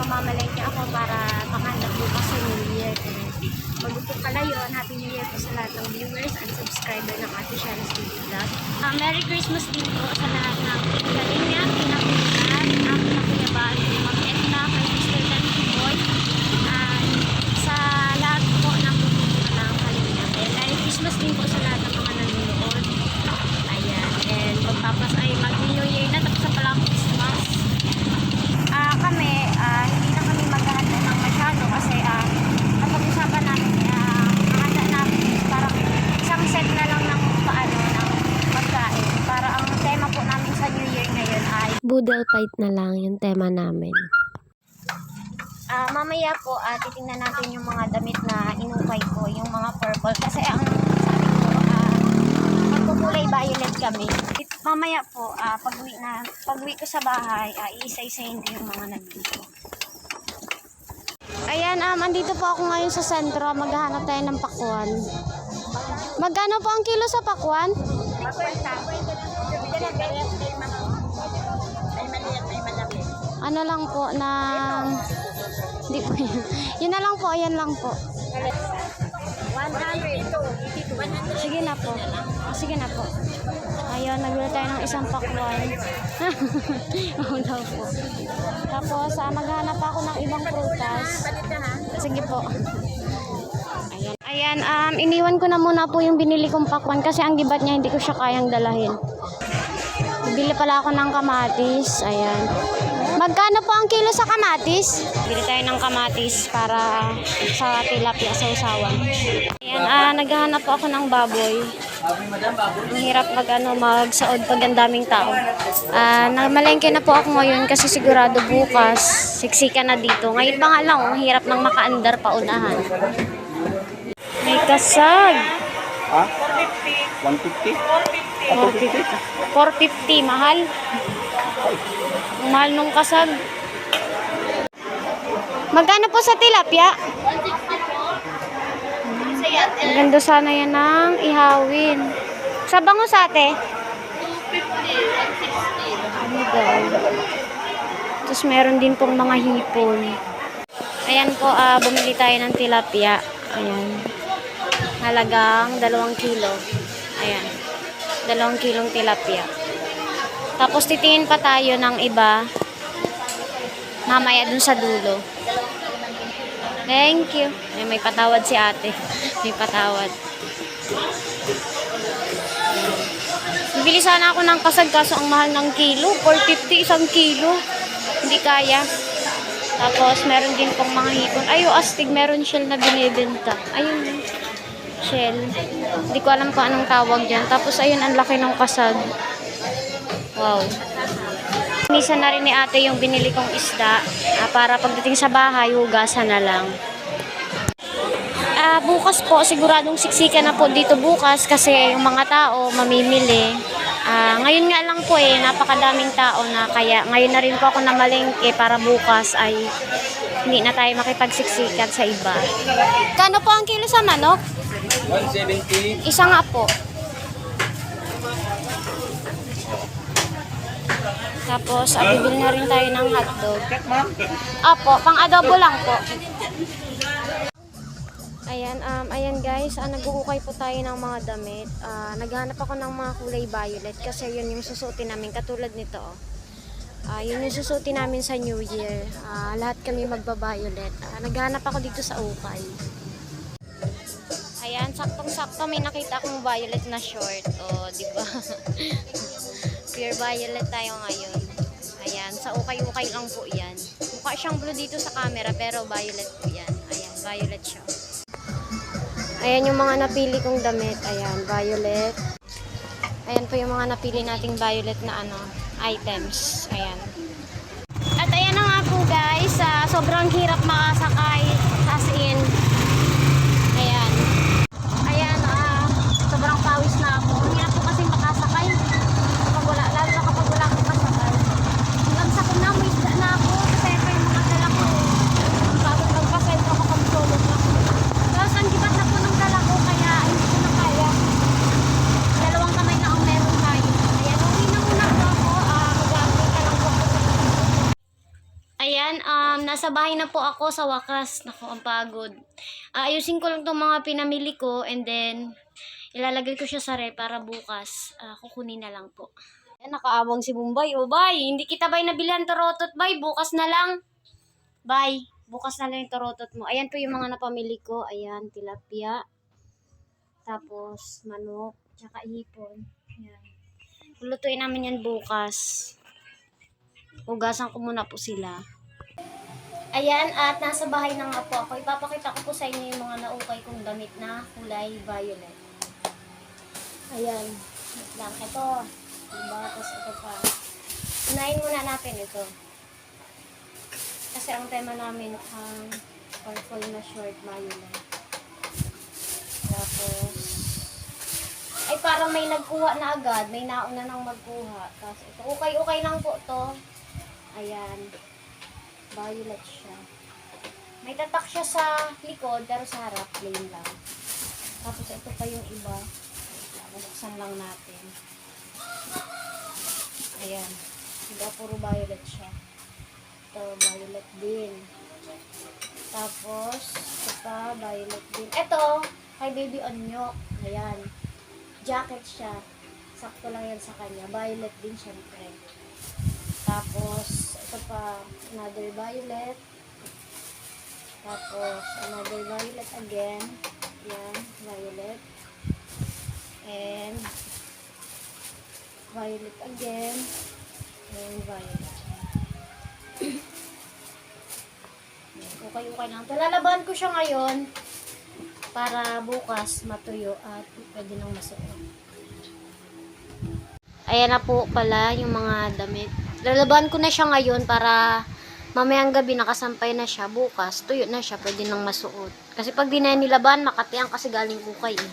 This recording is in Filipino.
ako para makahanda bukas sa New Year. Bago po pala yun, Happy New Year po sa lahat ng viewers and subscriber ng Ate Shanice TV Vlog. Ah, Merry Christmas din po sa lahat ng Kalinya, Pinakulitan, ang Pinakuyaban, Ma'am Edna, kay Mr. Danny Boy, and sa lahat po ng bumubuo ng Kalinya. And Merry Christmas din po sa lahat ng mga nanonood. Ayan, and magpapas ay mag-New Year na, tapos na pala ang Christmas. Ah, kami, ah, hindi na kami maghahanda ng masyado kasi ah, napag-usapan namin, ah, ang handa namin is parang isang set na lang ng paano, ng pagkain. Para ang tema po namin sa New Year ngayon ay Boodle fight na lang yung tema namin. Ah, mamaya po, ah, titingnan natin yung mga damit na inukay ko, yung mga purple. Kasi ang sabi ko, ah, magkukulay violet kami. It- Mamaya po, ah, pag uwi na, pag uwi ko sa bahay, ah, iisa-isahin ko yung mga nabili ko. Ayan, um, andito po ako ngayon sa sentro. Maghahanap tayo ng pakwan. Magkano po ang kilo sa pakwan? Ano lang po na Hindi po yun. Yun na lang po, yan lang po. 100. Sige na po. Sige na po. Ayun, nagbili tayo ng isang pakwan. Oo daw po. Tapos, ah, maghanap ako ng ibang prutas. Sige po. Ayan. Ayan, um, iniwan ko na muna po yung binili kong pakwan kasi ang gibat niya hindi ko siya kayang dalahin. Bili pala ako ng kamatis. Ayan. Magkano po ang kilo sa kamatis? Bili tayo ng kamatis para sa tilapia sa usawan. Ayan, ah, naghahanap po ako ng baboy. Ang hirap mag, ano, magsaod pag ang daming tao. Ah, namalengke na po ako ngayon kasi sigurado bukas siksika na dito. Ngayon pa nga lang, ang hirap nang makaandar pa unahan. May kasag. Ha? 150? 450. 450, mahal. Ang mahal nung kasag. Magkano po sa tilapia? Ang ganda sana yan ng ihawin. Sa bangus ate? Ano daw? Tapos meron din pong mga hipon. Ayan po, ah, bumili tayo ng tilapia. Ayan. Halagang dalawang kilo. Ayan. Dalawang kilong tilapia. Tapos titingin pa tayo ng iba. Mamaya dun sa dulo. Thank you. Ay, may patawad si ate. May patawad. Bibili sana ako ng kasag kaso ang mahal ng kilo. 450 isang kilo. Hindi kaya. Tapos meron din pong mga hipon. Ay, yung astig meron shell na binibenta. Ayun. Shell. Hindi ko alam kung anong tawag dyan. Tapos ayun, ang laki ng kasag. Wow. Minsan na rin ni ate yung binili kong isda ah, para pagdating sa bahay, hugasan na lang. Ah, bukas po, siguradong siksika na po dito bukas kasi yung mga tao mamimili. Ah, ngayon nga lang po eh, napakadaming tao na kaya ngayon na rin po ako namalengke para bukas ay hindi na tayo makipagsiksikan sa iba. Kano po ang kilo sa manok? 170. Isa nga po. Tapos, ah, na rin tayo ng hotdog. Apo, pang adobo lang po. Ayan, um, ayan guys, ah, nag-uukay po tayo ng mga damit. Ah, naghanap ako ng mga kulay violet kasi yun yung susuotin namin, katulad nito. Oh. Ah, yun yung susuotin namin sa New Year. Ah, lahat kami magba-violet. Ah, naghanap ako dito sa ukay. Ayan, saktong-sakto may nakita akong violet na short. O, di ba? Pure violet tayo ngayon. Ayan, sa ukay-ukay lang po yan. Mukha siyang blue dito sa camera, pero violet po yan. Ayan, violet siya. Ayan yung mga napili kong damit. Ayan, violet. Ayan po yung mga napili nating violet na ano, items. Ayan. At ayan na nga po guys, ah, sobrang hirap makasakay sa as in. Ayan. Ayan, ah, sobrang pawis na ako. Ang hirap po kasi makasakay. Kapag wala, lalo na kapag wala akong kasakay. Hanggang sa kuna, may isda na ako. Kasi ito yung mga dala ko. Ang pagod magpasensya ako kung solo na. Tapos ang gibat na po ng dala ko, kaya hindi ko na kaya. Dalawang kamay na ang meron tayo. Ayan, uwi na muna po ako. Ah, mag-update ka lang po ako sa Ayan, um, nasa bahay na po ako sa wakas. Naku, ang pagod. Aayusin ko lang itong mga pinamili ko and then ilalagay ko siya sa rep para bukas. ah, kukunin na lang po. Ayan, nakaabang si Bombay. O, bay, hindi kita bay nabilhan tarotot, bay. Bukas na lang. Bay, bukas na lang yung tarotot mo. Ayan po yung mga napamili ko. Ayan, tilapia. Tapos, manok. Tsaka hipon. Ayan. Lulutuin namin yan bukas. Hugasan ko muna po sila. Ayan, at nasa bahay na nga po ako. Ipapakita ko po sa inyo yung mga naukay kong damit na kulay violet. Ayan. Lang. Ito. Diba? Tapos ito pa. Unahin muna natin ito. Kasi ang tema namin ang purple na short violet. Tapos, ay parang may nagkuha na agad. May nauna nang magkuha. Tapos ito, ukay-ukay lang po to. Ayan. Violet siya. May tatak siya sa likod, pero sa harap, plain lang. Tapos ito pa yung iba. Buksan lang natin. Ayan. Diba, puro violet siya. Ito, violet din. Tapos, ito pa, violet din. Ito, kay Baby Onyo. Ayan. Jacket siya. Sakto lang yan sa kanya. Violet din, syempre. Tapos, ito pa, another violet. Tapos, another violet again. Yan, violet. And, violet again. And violet. Okay-okay lang. Lalaban ko siya ngayon para bukas matuyo at pwede nang masuot. Ayan na po pala yung mga damit. Lalaban ko na siya ngayon para mamayang gabi nakasampay na siya. Bukas, tuyo na siya. Pwede nang masuot. Kasi pag di na nilaban, makatiang kasi galing ukay eh.